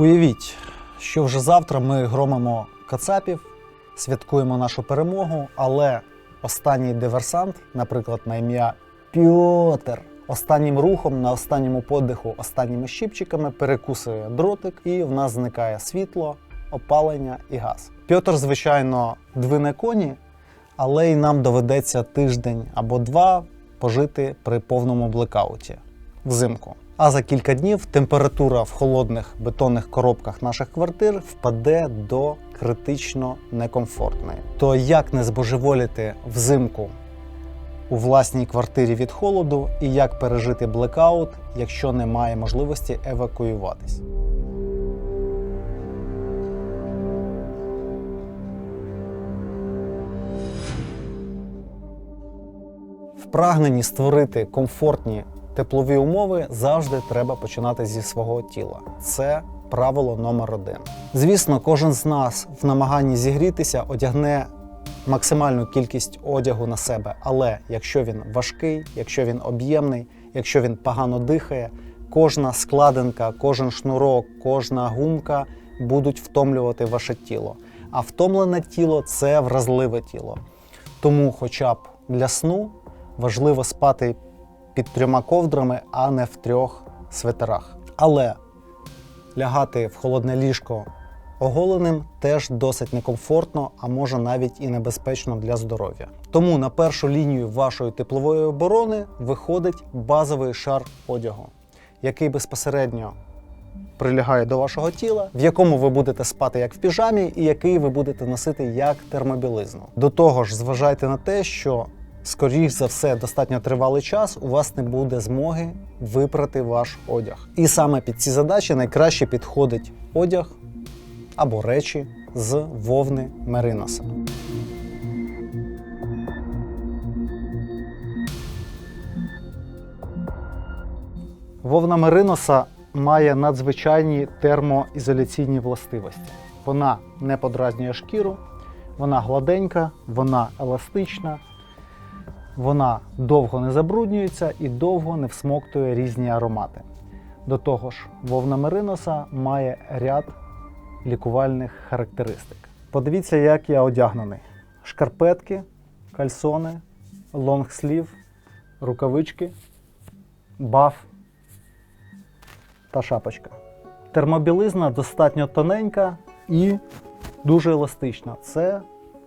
Уявіть, що вже завтра ми громимо кацапів, святкуємо нашу перемогу, але останній диверсант, наприклад, на ім'я Пьотер, останнім рухом на останньому подиху, останніми щипчиками перекусує дротик, і в нас зникає світло, опалення і газ. Пьотер, звичайно, двине коні, але й нам доведеться тиждень або два пожити при повному блекауті взимку. А за кілька днів температура в холодних бетонних коробках наших квартир впаде до критично некомфортної. То як не збожеволіти взимку у власній квартирі від холоду і як пережити блекаут, якщо немає можливості евакуюватись? В прагненні створити комфортні теплові умови завжди треба починати зі свого тіла. Це правило номер один. Звісно, кожен з нас в намаганні зігрітися одягне максимальну кількість одягу на себе. Але якщо він важкий, якщо він об'ємний, якщо він погано дихає, кожна складинка, кожен шнурок, кожна гумка будуть втомлювати ваше тіло. А втомлене тіло це вразливе тіло. Тому, хоча б для сну важливо спати під трьома ковдрами, а не в трьох свитерах. Але лягати в холодне ліжко оголеним теж досить некомфортно, а може навіть і небезпечно для здоров'я. Тому на першу лінію вашої теплової оборони виходить базовий шар одягу, який безпосередньо прилягає до вашого тіла, в якому ви будете спати як в піжамі, і який ви будете носити як термобілизну. До того ж, зважайте на те, що скоріш за все, достатньо тривалий час у вас не буде змоги випрати ваш одяг. І саме під ці задачі найкраще підходить одяг або речі з вовни мериноса. Вовна мериноса має надзвичайні термоізоляційні властивості. Вона не подразнює шкіру, вона гладенька, вона еластична, вона довго не забруднюється і довго не всмоктує різні аромати. До того ж, вовна мериноса має ряд лікувальних характеристик. Подивіться, як я одягнений: шкарпетки, кальсони, лонгслів, рукавички, баф та шапочка. Термобілизна достатньо тоненька і дуже еластична. Це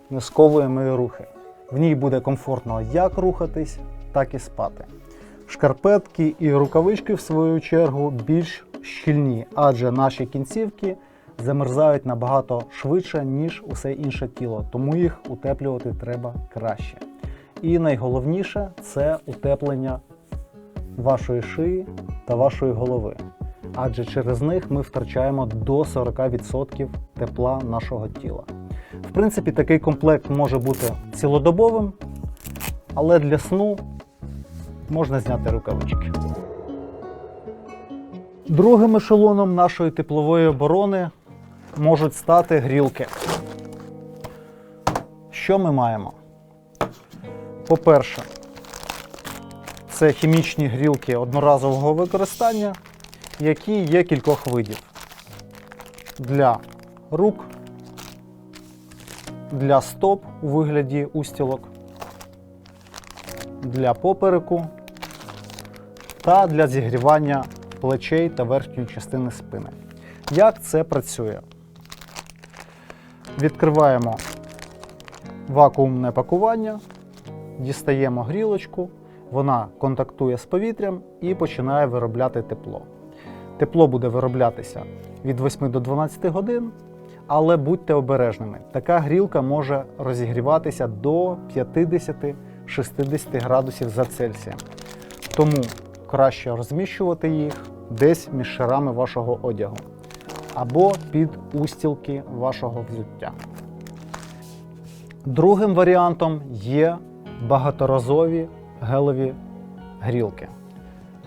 не сковує мої рухи. В ній буде комфортно як рухатись, так і спати. Шкарпетки і рукавички, в свою чергу, більш щільні, адже наші кінцівки замерзають набагато швидше, ніж усе інше тіло, тому їх утеплювати треба краще. І найголовніше це утеплення вашої шиї та вашої голови. Адже через них ми втрачаємо до 40% тепла нашого тіла. В принципі, такий комплект може бути цілодобовим, але для сну можна зняти рукавички. Другим ешелоном нашої теплової оборони можуть стати грілки. Що ми маємо? По-перше, це хімічні грілки одноразового використання, які є кількох видів. Для рук, для стоп у вигляді устілок, для попереку та для зігрівання плечей та верхньої частини спини. Як це працює? Відкриваємо вакуумне пакування, дістаємо грілочку, вона контактує з повітрям і починає виробляти тепло. Тепло буде вироблятися від 8 до 12 годин, але будьте обережними. Така грілка може розігріватися до 50-60 градусів за Цельсієм. Тому краще розміщувати їх десь між шарами вашого одягу або під устілки вашого взуття. Другим варіантом є багаторазові гелеві грілки.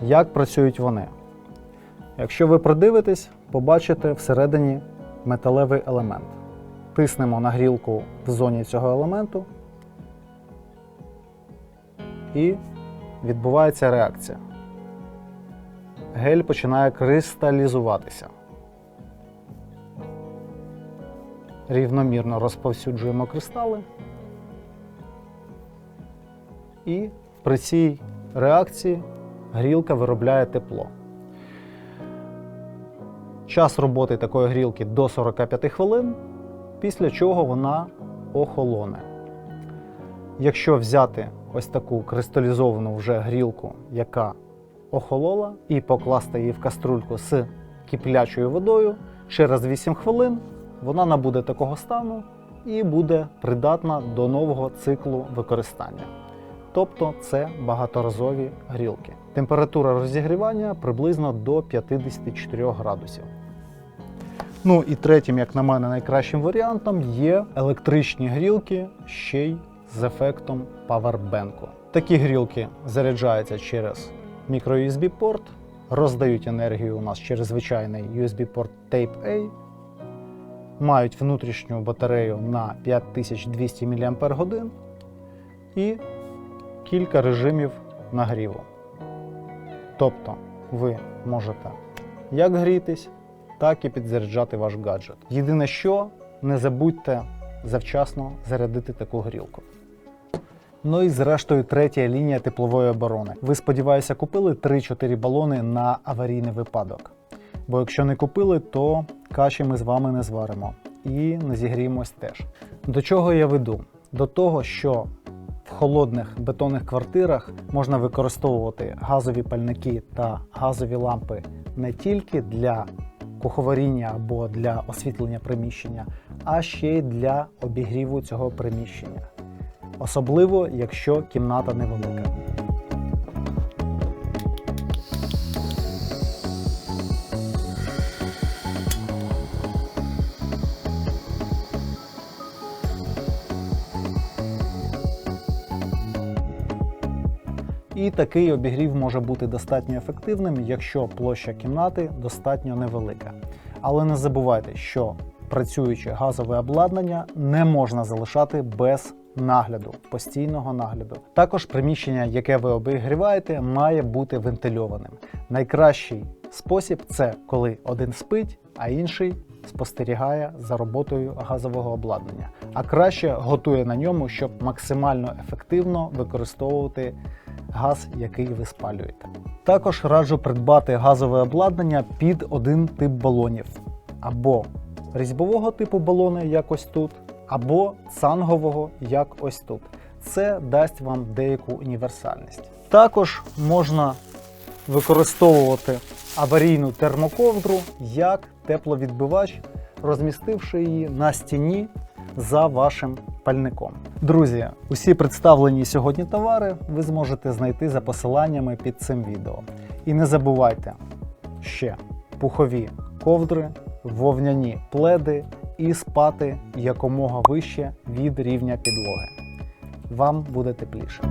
Як працюють вони? Якщо ви придивитесь, побачите всередині металевий елемент. Тиснемо на грілку в зоні цього елементу і відбувається реакція. Гель починає кристалізуватися. рівномірно розповсюджуємо кристали. І при цій реакції грілка виробляє тепло. Час роботи такої грілки до 45 хвилин, після чого вона охолоне. Якщо взяти ось таку кристалізовану вже грілку, яка охолола, і покласти її в каструльку з киплячою водою, через 8 хвилин вона набуде такого стану і буде придатна до нового циклу використання. Тобто це багаторазові грілки. Температура розігрівання приблизно до 54 градусів. Ну і третім, як на мене, найкращим варіантом є електричні грілки ще й з ефектом павербенку. Такі грілки заряджаються через мікро-USB-порт, роздають енергію у нас через звичайний USB-порт Type-A, мають внутрішню батарею на 5200 мАч і кілька режимів нагріву. Тобто ви можете як грітись, так і підзаряджати ваш гаджет. Єдине, що не забудьте завчасно зарядити таку грілку. Ну і зрештою, третя лінія теплової оборони. Ви, сподіваюся, купили 3-4 балони на аварійний випадок. Бо якщо не купили, то каші ми з вами не зваримо і не зігріємось теж. До чого я веду? До того, що в холодних бетонних квартирах можна використовувати газові пальники та газові лампи не тільки для куховаріння або для освітлення приміщення, а ще й для обігріву цього приміщення. Особливо, якщо кімната невелика. І такий обігрів може бути достатньо ефективним, якщо площа кімнати достатньо невелика. Але не забувайте, що працююче газове обладнання не можна залишати без нагляду, постійного нагляду. Також приміщення, яке ви обігріваєте, має бути вентильованим. Найкращий спосіб це коли один спить, а інший спостерігає за роботою газового обладнання. А краще готує на ньому, щоб максимально ефективно використовувати газ, який ви спалюєте. Також раджу придбати газове обладнання під один тип балонів або різьбового типу балони, як ось тут, або цангового, як ось тут. Це дасть вам деяку універсальність. Також можна використовувати аварійну термоковдру як тепловідбивач, розмістивши її на стіні за вашим пальником. Друзі, усі представлені сьогодні товари ви зможете знайти за посиланнями під цим відео. І не забувайте ще пухові ковдри, вовняні пледи і спати якомога вище від рівня підлоги. Вам буде тепліше.